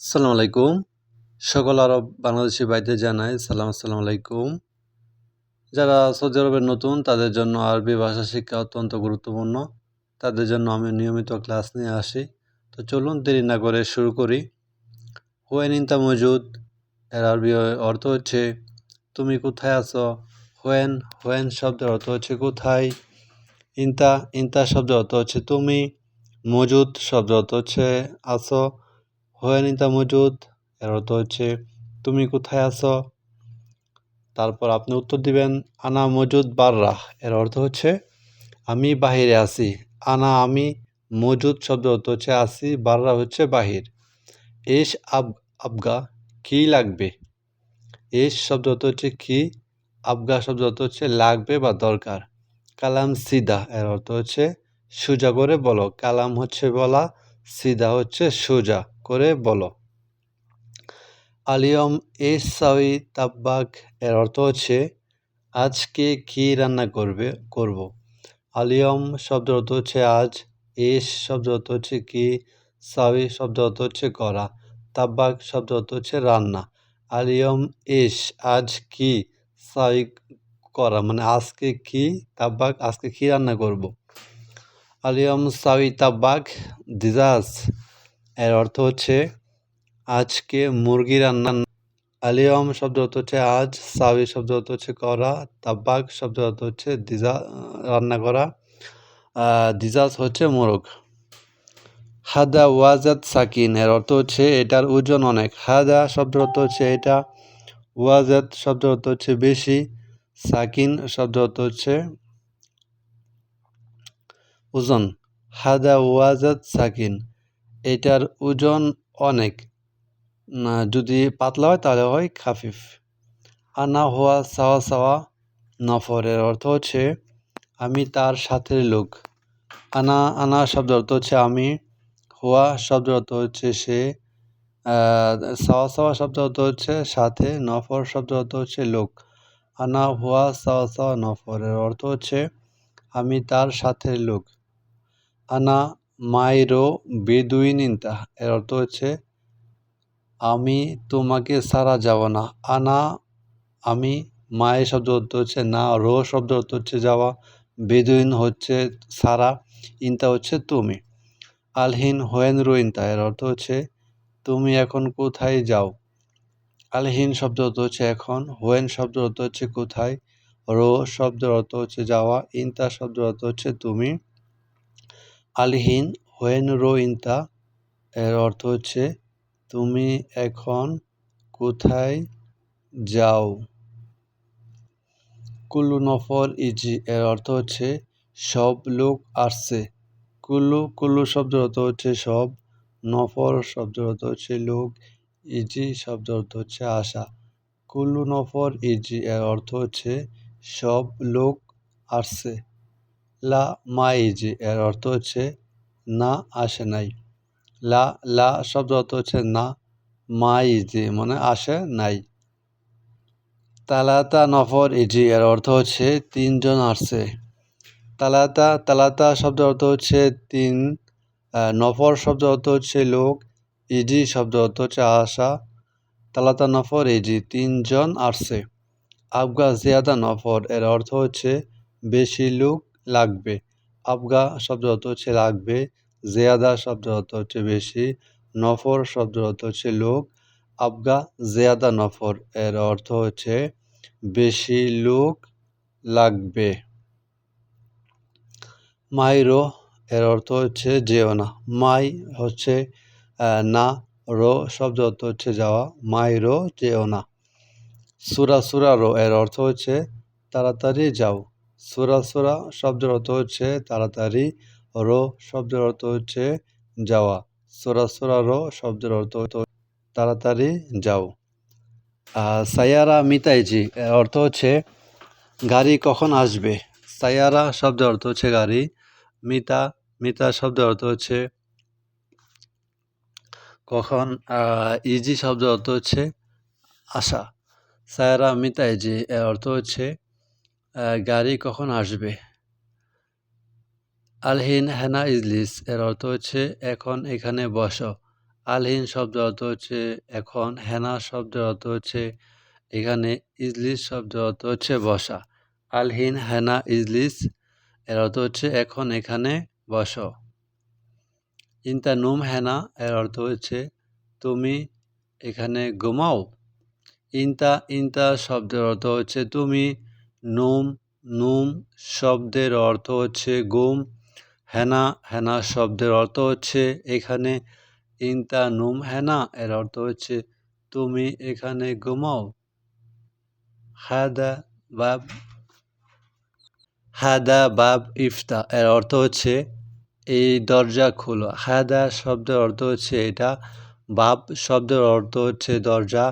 আসসালামু আলাইকুম। সকল আরব বাংলাদেশি ভাইদের জানাই সালাম, আসসালামু আলাইকুম। যারা সৌদি আরবের নতুন, তাদের জন্য আরবি ভাষা শিক্ষা অত্যন্ত গুরুত্বপূর্ণ। তাদের জন্য আমি নিয়মিত ক্লাস নিয়ে আসি। তো চলুন দেরি না করে শুরু করি। হোয়েন ইনতা মজুদ, এর আরবি অর্থ হচ্ছে, তুমি কোথায় আছো? হোয়েন হোয়েন শব্দের অর্থ হচ্ছে, কোথায়? ইনতা ইনতা শব্দের অর্থ হচ্ছে, তুমি। মজুদ শব্দ অর্থ হচ্ছে, আছো। হোয়েনিতা মজুদ, এর অর্থ হচ্ছে, তুমি কোথায় আছো? তারপর আপনি উত্তর দিবেন, আনা মজুদ বাররাহ এর অর্থ হচ্ছে, আমি বাহিরে আছি। আনা আমি মজুদ শব্দ অর্থ হচ্ছে, আসি। বাররা হচ্ছে বাহির। এস আব, আবগা, কি লাগবে? এস শব্দ অর্থ হচ্ছে, কি? আবগা শব্দ অর্থ হচ্ছে, লাগবে বা দরকার। কালাম সিদা এর অর্থ হচ্ছে, সোজা করে বলো। কালাম হচ্ছে বলা, সিদা হচ্ছে সোজা। করে বলো। আলিয়ম এস সাউই তাব্বাক এর অর্থ হচ্ছে, আজকে কি রান্না করবে, করব। আলিয়ম শব্দ অর্থ হচ্ছে আজ, এস শব্দ অর্থ হচ্ছে কি সাউই শব্দ অর্থ হচ্ছে করা, তাব্বাক শব্দ অর্থ হচ্ছে রান্না। আলিয়ম, এস, আজ কি সাউই করা মানে আজকে কি, তাব্বাক আজকে কি রান্না করব? আলিয়ম সাউই তাব্বাক, দিজাজ। এর অর্থ হচ্ছে, আজকে মুরগি রান্না আলিয়ম শব্দ অর্থ হচ্ছে আজ, সাবি শব্দ অর্থ হচ্ছে করা, তাব্বাক শব্দ অর্থ হচ্ছে দিজা, রান্না করা দিজাজ হচ্ছে মোরগ। হাদা ওয়াজাদ সাকিন, এর অর্থ হচ্ছে এটার ওজন অনেক। হাদা শব্দ অর্থ হচ্ছে এটা ওয়াজাদ শব্দ অর্থ হচ্ছে বেশি, সাকিন শব্দ অর্থ হচ্ছে ওজন। হাদা ওয়াজাদ সাকিন এটার ওজন অনেক। যদি পাতলা হয় তাহলে হয় খাফিফ। আনা হওয়া সাওয়া সাওয়া নফরের অর্থ হচ্ছে, আমি তার সাথের লোক। আনা আনা শব্দ অর্থ হচ্ছে আমি, হওয়া শব্দ অর্থ হচ্ছে সে সাওয়া সাওয়া শব্দ অর্থ হচ্ছে সাথে, নফর শব্দ অর্থ হচ্ছে লোক। আনা হুয়া সাওয়া সাওয়া নফরের অর্থ হচ্ছে, আমি তার সাথের লোক। আনা মাইরো বেদুইন ইন্তা এর অর্থ হচ্ছে, আমি তোমাকে সারা যাব না। আনা, আমি মায়ের শব্দ অর্থ হচ্ছে না। রো শব্দ অর্থ হচ্ছে যাওয়া। বেদুইন হচ্ছে সারা ইনতা হচ্ছে তুমি। আলহিন হোয়েন রো ইনতা। এর অর্থ হচ্ছে, তুমি এখন কোথায় যাও? আলহিন শব্দ অর্থ হচ্ছে এখন। হোয়েন শব্দ অর্থ হচ্ছে কোথায়? রো শব্দের অর্থ হচ্ছে যাওয়া। ইনতা শব্দ অর্থ হচ্ছে তুমি। আলহিন হোয়েন রো ইনতা এর অর্থ হচ্ছে, তুমি এখন কোথায় যাও? কুল্লু নফর ইজি, এর অর্থ হচ্ছে, সব লোক আসছে। কুল্লু কুল্লু শব্দের অর্থ হচ্ছে, সব। নফর শব্দের অর্থ হচ্ছে, লোক। ইজি শব্দের অর্থ হচ্ছে, আশা। কুল্লু নফর ইজি, এর অর্থ হচ্ছে, সব লোক আসছে। লা মা ইজি এর অর্থ হচ্ছে না আসে নাই। লা লা শব্দ অর্থ হচ্ছে না, মা ইজি মানে আসে নাই। তালাতা নফর ইজি এর অর্থ হচ্ছে তিনজন আসছে। তালাতা তালাতা শব্দ অর্থ হচ্ছে তিন নফর শব্দ অর্থ হচ্ছে লোক ইজি শব্দ অর্থ হচ্ছে আশা। তালাতা নফর ইজি তিনজন আসছে। আবগা জিয়াদা নফর, এর অর্থ হচ্ছে বেশি লোক লাগবে। আবগা শব্দ অর্থ হচ্ছে লাগবে, জেয়াদা শব্দ অর্থ হচ্ছে বেশি, নফর শব্দ অর্থ হচ্ছে লোক আবগা জেয়াদা নফর এর অর্থ হচ্ছে বেশি লোক লাগবে। মাইরো এর অর্থ হচ্ছে যেও না, মাই হচ্ছে না, রো শব্দ অর্থ হচ্ছে যাওয়া, মাইরো যেও না। সুরা সুরা রো এর অর্থ হচ্ছে তাড়াতাড়ি যাও। সুরা সুরা শব্দের অর্থ হচ্ছে তাড়াতাড়ি, রো শব্দের অর্থ হচ্ছে যাওয়া। সোরা সোরা রো শব্দের অর্থ তাড়াতাড়ি যাও। সায়ারা মিতাইজি এর অর্থ হচ্ছে গাড়ি কখন আসবে? সায়ারা শব্দের অর্থ হচ্ছে গাড়ি, মিতা মিতা শব্দের অর্থ হচ্ছে কখন ইজি শব্দের অর্থ হচ্ছে আশা। সায়ারা মিতাইজি এর অর্থ হচ্ছে গাড়ি কখন আসবে? আলহিন হেনা ইজলিস এর অর্থ হচ্ছে, এখন এখানে বসো। আলহিন শব্দের অর্থ হচ্ছে, এখন। হেনা শব্দের অর্থ হচ্ছে, এখানে। ইজলিস শব্দের অর্থ হচ্ছে, বসা। আলহিন হেনা ইজলিস এর অর্থ হচ্ছে, এখন এখানে বসো। ইন্তা নুম হেনা এর অর্থ হচ্ছে, তুমি এখানে ঘুমাও। ইন্তা ইন্তা শব্দের অর্থ হচ্ছে, তুমি নুম নুম শব্দের অর্থ হচ্ছে গুম, হেনা হেনা শব্দের অর্থ হচ্ছে এখানে ইন্তা নোম হেনা, এর অর্থ হচ্ছে তুমি এখানে ঘুমাও। হাদা বাব হাদা বাব ইফতা, এর অর্থ হচ্ছে এই দরজা খুলো। হাদা শব্দের অর্থ হচ্ছে এটা, বাব শব্দের অর্থ হচ্ছে দরজা,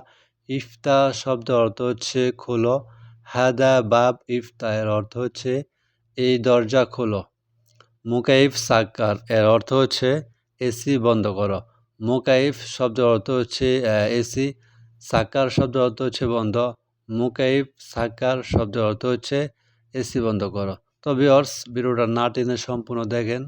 ইফতা শব্দের অর্থ হচ্ছে খোলো। হাদা বাব ইফতা এর অর্থ হচ্ছে, এই দরজা খোলো। মুকাইফ সাক্কার, এর অর্থ হচ্ছে, এসি বন্ধ করো। মুকাইফ শব্দের অর্থ হচ্ছে এসি। সাক্কার শব্দের অর্থ হচ্ছে, বন্ধ। মুকাইফ সাক্কার শব্দের অর্থ হচ্ছে, এসি বন্ধ করো। তো বিয়র্স ভিডিওটা না টেনে সম্পূর্ণ দেখেন।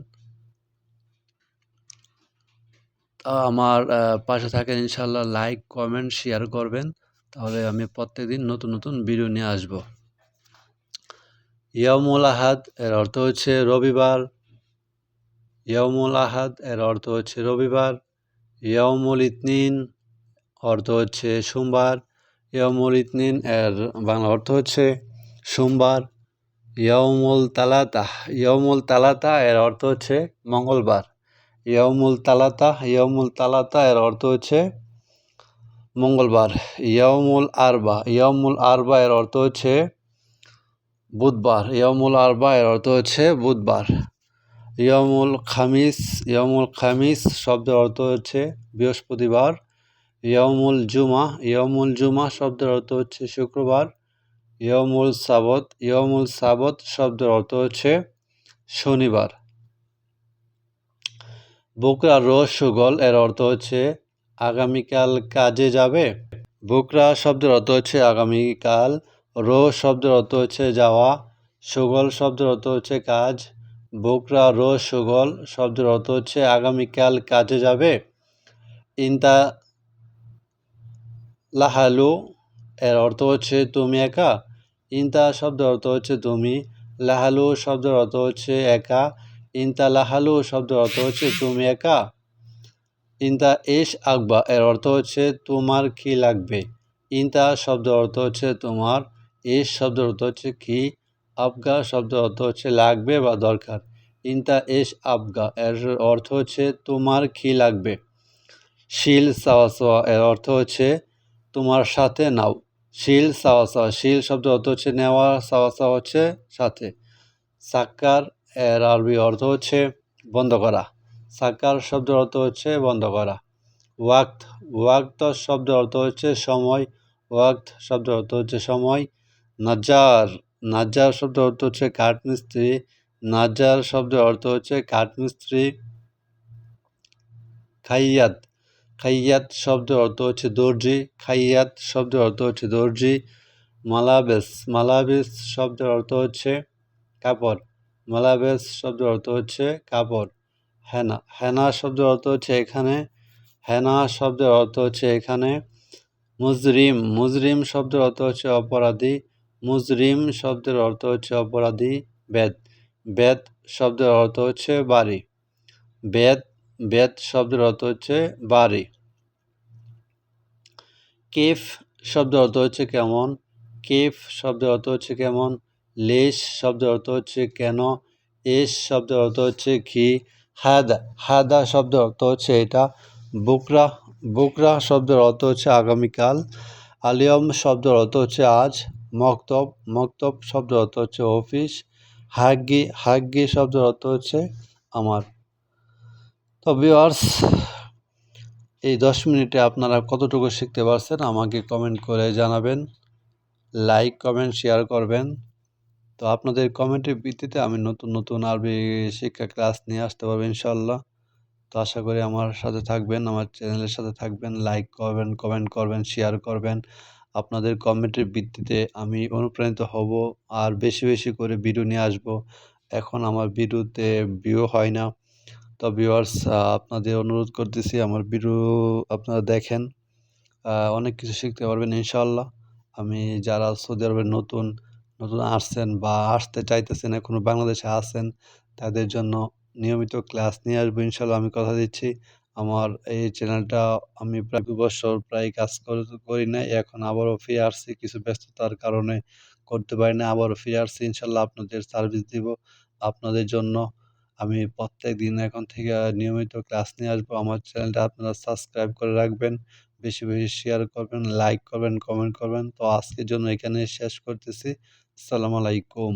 আমার পাশে থাকেন ইনশাল্লাহ লাইক, কমেন্ট, শেয়ার করবেন। তাহলে আমি প্রত্যেকদিন নতুন নতুন ভিডিও নিয়ে আসব। ইয়ামুল আহাদ এর অর্থ হচ্ছে রবিবার। ইয়ামুল আহাদ এর অর্থ হচ্ছে রবিবার। ইয়ামুল ইতনিন অর্থ হচ্ছে সোমবার। ইয়ামুল ইতনিন এর বাংলা অর্থ হচ্ছে সোমবার। ইয়ামুল তালাতা ইয়ামুল তালাতা এর অর্থ হচ্ছে মঙ্গলবার। ইয়মুল তালাতা ইয়মুল তালাতা এর অর্থ হচ্ছে মঙ্গলবার। ইয়মুল আরবা। ইয়মুল আরবা এর অর্থ হচ্ছে বুধবার। ইয়মুল আরবা এর অর্থ হচ্ছে বুধবার। ইয়মুল খামিস ইয়মুল খামিস শব্দের অর্থ হচ্ছে বৃহস্পতিবার। ইয়মুল জুমা ইয়মুল জুমা শব্দের অর্থ হচ্ছে শুক্রবার। ইয়মুল সাবত ইয়মুল সাবত শব্দের অর্থ হচ্ছে শনিবার। বোকরা রোজ সুগল এর অর্থ হচ্ছে আগামীকাল কাজে যাবে? বোকরা শব্দের অর্থ হচ্ছে আগামীকাল। রো শব্দের অর্থ হচ্ছে যাওয়া। সুগল শব্দের অর্থ হচ্ছে কাজ। বোকরা রো সুগল শব্দের অর্থ হচ্ছে আগামীকাল কাজে যাবে। ইন্তা লাহালু এর অর্থ হচ্ছে তুমি একা। ইন্তা শব্দের অর্থ হচ্ছে তুমি। লাহালু শব্দের অর্থ হচ্ছে একা। ইনতা লাহালু শব্দের অর্থ হচ্ছে তুমি একা। ইনতা এস আকবা এর অর্থ হচ্ছে তোমার কি লাগবে। ইনতা শব্দের অর্থ হচ্ছে তোমার এস শব্দের অর্থ হচ্ছে কি আবগা শব্দের অর্থ হচ্ছে লাগবে বা দরকার। ইনতা এস আবগা এর অর্থ হচ্ছে তোমার কি লাগবে। শিল সাওয়া সাওয়া এর অর্থ হচ্ছে তোমার সাথে নাও। শিল সাওয়া শিল শব্দ অর্থ হচ্ছে নেওয়া, সাওয়া সাওয়া হচ্ছে সাথে। সাক্কার এর আরবি অর্থ হচ্ছে বন্ধ করা। সাকার শব্দের অর্থ হচ্ছে বন্ধ করা। ওয়াক্ত ওয়াক্ত শব্দের অর্থ হচ্ছে সময়, ওয়াক্ত শব্দের অর্থ হচ্ছে সময়। নাজার নাজার শব্দের অর্থ হচ্ছে কাঠমিস্ত্রি। নাজার শব্দের অর্থ হচ্ছে কাঠমিস্ত্রি। খাইয়াত খাইয়াত শব্দের অর্থ হচ্ছে দর্জি। খাইয়াত শব্দের অর্থ হচ্ছে দর্জি। মালাবেস মালাবেস শব্দের অর্থ হচ্ছে কাপড়। মালাবেস শব্দের অর্থ হচ্ছে কাপড়। হেনা হেনা শব্দের অর্থ হচ্ছে এখানে হেনা শব্দের অর্থ হচ্ছে এখানে মুজরিম মুজরিম শব্দের অর্থ হচ্ছে অপরাধী মুজরিম শব্দের অর্থ হচ্ছে অপরাধী বেদ বেদ শব্দের অর্থ হচ্ছে বাড়ি বেদ বেদ শব্দের অর্থ হচ্ছে বাড়ি কেফ শব্দের অর্থ হচ্ছে কেমন কেফ শব্দের অর্থ হচ্ছে কেমন লেশ শব্দের অর্থ হচ্ছে কেন এস শব্দের অর্থ হচ্ছে কি হাদা হাদা শব্দের অর্থ হচ্ছে এটা। বুকরা বুকরা শব্দের অর্থ হচ্ছে আগামীকাল। আলিয়ম শব্দের অর্থ হচ্ছে আজ। মক্তব মক্তব শব্দের অর্থ হচ্ছে অফিস। হাগ্গি হাগ্গি শব্দের অর্থ হচ্ছে আমার। তো ভিওয়ার্স এই দশ মিনিটে আপনারা কতটুকু শিখতে পারছেন আমাকে কমেন্ট করে জানাবেন। লাইক কমেন্ট শেয়ার করবেন। তো আপনাদের কমেন্টের ভিত্তিতে আমি নতুন নতুন আরবি শিক্ষা ক্লাস নিয়ে আসতে পারব ইনশাল্লাহ তো আশা করি আমার সাথে থাকবেন, আমার চ্যানেলের সাথে থাকবেন লাইক করবেন কমেন্ট করবেন শেয়ার করবেন। আপনাদের কমেন্টের ভিত্তিতে আমি অনুপ্রাণিত হব আর বেশি বেশি করে ভিডিও নিয়ে আসব। এখন আমার ভিডিওতে ভিউ হয় না। তো ভিউয়ার্স আপনাদের অনুরোধ করতেছি আমার ভিডিও আপনারা দেখেন। অনেক কিছু শিখতে পারবেন ইনশাল্লাহ আমি যারা সৌদি আরবের নতুন নতুন আসছেন বা আসতে চাইতেছেন এখনও বাংলাদেশে আছেন, তাদের জন্য নিয়মিত ক্লাস নিয়ে আসব ইনশাল্লাহ। আমি কথা দিচ্ছি, আমার এই চ্যানেলটা আমি প্রায় দু বছর প্রায় কাজ করি না এখন আবারও ফিরে আসছি। কিছু ব্যস্ততার কারণে করতে পারি না, আবারও ফিরে আসছি। ইনশাল্লাহ আপনাদের সার্ভিস দিব, আপনাদের জন্য আমি প্রত্যেক দিন এখন থেকে নিয়মিত ক্লাস নিয়ে আসব। আমার চ্যানেলটা আপনারা সাবস্ক্রাইব করে রাখবেন, বেশি বেশি শেয়ার করবেন লাইক করবেন কমেন্ট করবেন। তো আজকের জন্য এখানে শেষ করতেছি। আসসালামু আলাইকুম।